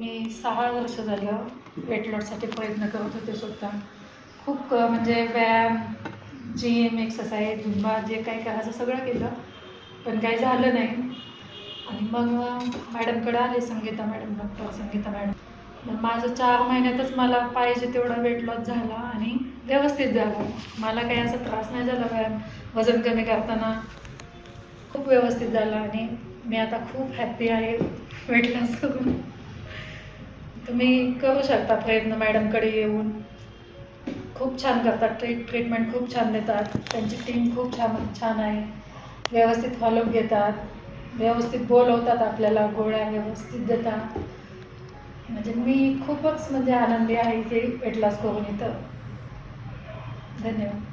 मी सहा वर्ष झालं वेट लॉससाठी प्रयत्न करत होते स्वतः. खूप म्हणजे व्यायाम जिम एक्सरसाइज झुंबा जे काही करायचं सगळं केलं पण काही झालं नाही. आणि मग मॅडमकडे आले Sangeeta madam doctor Sangeeta madam. मग माझं चार महिन्यातच मला पाहिजे तेवढा वेट लॉस झाला आणि व्यवस्थित झाला. मला काही असा त्रास नाही झाला व्यायाम वजन कमी करताना. खूप व्यवस्थित झाला आणि मी आता खूप हॅप्पी आहे वेट लॉस करून. तुम्ही करू शकता प्रयत्न मॅडमकडे येऊन. खूप छान करतात ट्रीट ट्रीटमेंट खूप छान देतात. त्यांची टीम खूप छान छान आहे. व्यवस्थित फॉलोअप घेतात. व्यवस्थित बोलवतात आपल्याला गोळ्या व्यवस्थित देतात. म्हणजे मी खूपच म्हणजे आनंदी आहे की वेट लॉस करून इथं. धन्यवाद.